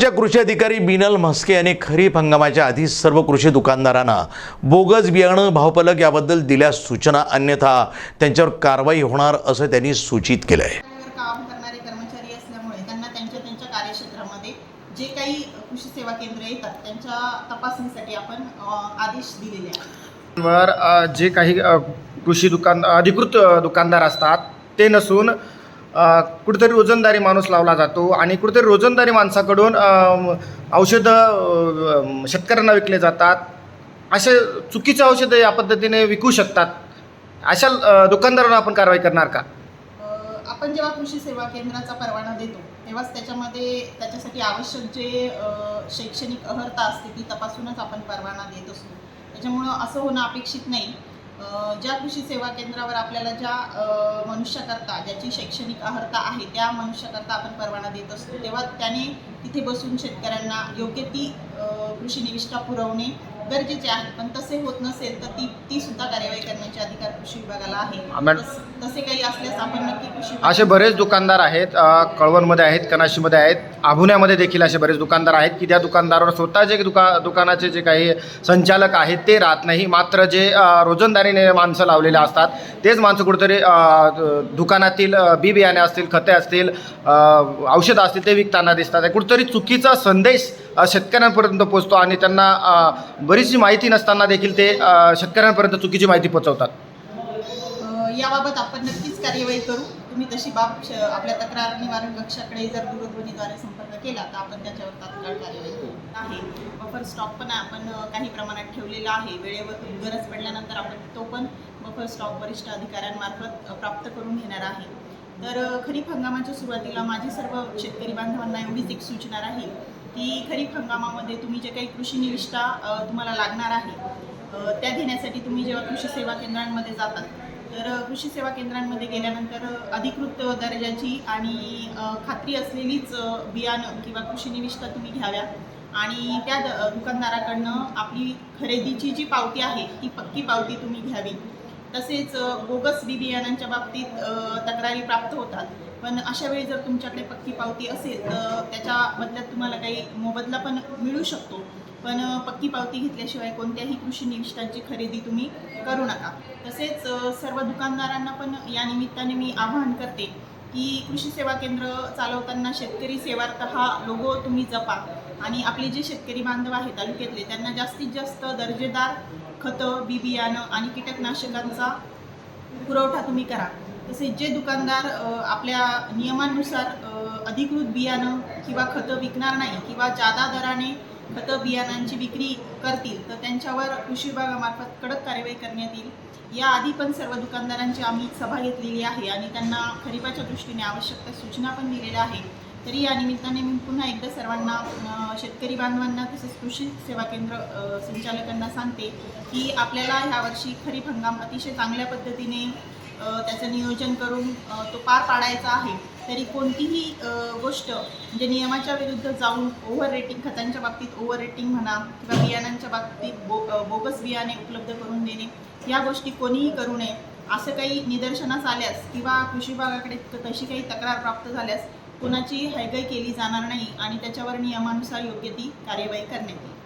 अकोटच्या कृषी अधिकारी बिनल म्हस्के यांनी खरीप हंगामाच्या आधी सर्व कृषी दुकानदारांना बोगस बियाणं भावफलक याबद्दल दिल्या सूचना अन्यथा त्यांच्यावर कारवाई होणार असं त्यांनी सूचित केलं आहे वर काम करणारे कर्मचारी असल्यामुळे त्यांना त्यांच्या त्यांच्या कार्यक्षेत्रामध्ये जे काही कृषी सेवा केंद्र येतात त्यांच्या तपासणीसाठी आपण आदेश दिलेले आहेत. जे काही कृषी दुकान अधिकृत दुकानदार असतात ते नसून कुठेतरी रोजंदारी माणूस लावला जातो आणि कुठेतरी रोजंदारी माणसाकडून औषधं शेतकऱ्यांना विकले जातात. असे चुकीचे औषधं या पद्धतीने विकू शकतात. अशा दुकानदारांना आपण कारवाई करणार का? आपण जेव्हा कृषी सेवा केंद्राचा परवाना देतो तेव्हाच त्याच्यामध्ये त्याच्यासाठी आवश्यक जे शैक्षणिक अहर्ता असते ती तपासूनच आपण परवाना देत असतो. त्याच्यामुळं असं होणं अपेक्षित नाही. ज्या कृषी सेवा केंद्रावर आपल्याला ज्या अ, मनुष्याकरता ज्याची शैक्षणिक अर्हता आहे त्या मनुष्याकरता आपण परवाना देत असतो तेव्हा त्याने तिथे बसून शेतकऱ्यांना योग्य ती कृषी निविष्ठा पुरवणे गरजेचे आहे पण तसे होत नसेल तर ती ती सुद्धा कार्यवाही करण्याचे अधिकार कृषी विभागाला आहे. मॅडम- तस- तसे काही असल्यास आपण नक्की कृषी असे बरेच दुकानदार आहेत अ, कळवणमध्ये आहेत कनाशीमध्ये आहेत आभुण्यामध्ये देखील असे बरेच दुकानदार आहेत की त्या दुकानदारावर स्वतः जे दुका दुकानाचे जे काही संचालक आहेत ते राहत नाही. मात्र जे अ, रोजंदारीने माणसं लावलेले असतात तेच माणसं कुठेतरी अ, दुकानातील अ, बी बियाणे असतील खते असतील अ, औषधं असतील ते विकताना दिसतात. कुठेतरी चुकीचा संदेश शेतकऱ्यांपर्यंत पोचतो आणि त्यांना बरीचशी माहिती नसताना देखील ते शेतकऱ्यांपर्यंत चुकीची माहिती पोचवतात याबाबत आपण नक्कीच कार्यवाही करू. तुम्ही तशी बाब श- आपल्या तक्रार निवारण कक्षाकडे जर दूरध्वनीद्वारे संपर्क केला तर आपण त्याच्यावर तात्काळ कार्यवाही करू. आहे. बफर स्टॉक पण आपण काही प्रमाणात ठेवलेला आहे. वेळेवर गरज पडल्यानंतर आपण तो पण बफर स्टॉक वरिष्ठ अधिकाऱ्यांमार्फत प्राप्त करून घेणार आहे. तर खरीप हंगामाच्या सुरुवातीला माझी सर्व शेतकरी बांधवांना एवढीच एक सूचना राहील. की खरीप हंगामामध्ये तुम्ही जे काही कृषी निविष्ठा तुम्हाला लागणार आहे त्या घेण्यासाठी तुम्ही जेव्हा कृषी सेवा केंद्रांमध्ये जातात तर कृषी सेवा केंद्रांमध्ये गेल्यानंतर अधिकृत दर्जाची आणि खात्री असलेलीच बियाणं किंवा कृषी निविष्ठा तुम्ही घ्याव्या आणि त्या द- दुकानदाराकडनं आपली खरेदीची जी पावती आहे ती पक्की पावती तुम्ही घ्यावी. तसेच बोगस बी बियाणांच्या बाबतीत तक्रारी प्राप्त होतात. पण अशा वेळी जर तुमच्याकडे पक्की पावती असेल तर त्याच्या बदल्यात तुम्हाला काही मोबदला पण मिळू शकतो. पण पक्की पावती घेतल्याशिवाय कोणत्याही कृषी निविष्ठांची खरेदी तुम्ही करू नका. तसेच सर्व दुकानदारांना पण या निमित्ताने मी आवाहन करते की कृषी सेवा केंद्र चालवताना शेतकरी सेवार्थ हा लोगो तुम्ही जपा. आणि आपले जे शेतकरी बांधव आहेत तालुक्यातले त्यांना जास्तीत जास्त दर्जेदार खतं बी बियाणं आणि कीटकनाशकांचा पुरवठा तुम्ही करा. तसेच जे दुकानदार आपल्या नियमानुसार अधिकृत बियाणं किंवा खतं विकणार नाही किंवा जादा दराने खतं बियाणांची विक्री करतील तर त्यांच्यावर कृषी विभागामार्फत कडक कार्यवाही करण्यात येईल. याआधी पण सर्व दुकानदारांची आम्ही सभा घेतलेली आहे आणि त्यांना खरीपाच्या दृष्टीने आवश्यक त्या सूचना पण दिलेल्या आहे तरी या निमित्ताने मी पुन्हा एकदा सर्वांना शेतकरी बांधवांना तसेच कृषी सेवा केंद्र संचालकांना सांगते की आपल्याला ह्यावर्षी खरीप हंगाम अतिशय चांगल्या पद्धतीने त्याचं नियोजन करून तो पार पाडायचा आहे. तरी कोणतीही गोष्ट म्हणजे नियमाच्या विरुद्ध जाऊन ओव्हर रेटिंग खतांच्या बाबतीत ओव्हर रेटिंग म्हणा किंवा बियाणांच्या बाबतीत बो बोगस बियाणे उपलब्ध करून देणे या गोष्टी कोणीही करू नये. असं काही निदर्शनास आल्यास किंवा कृषी विभागाकडे तशी काही तक्रार प्राप्त झाल्यास कुणाची हैगय केली जाणार नाही आणि त्याच्यावर नियमानुसार योग्य ती कार्यवाही करण्यात येईल.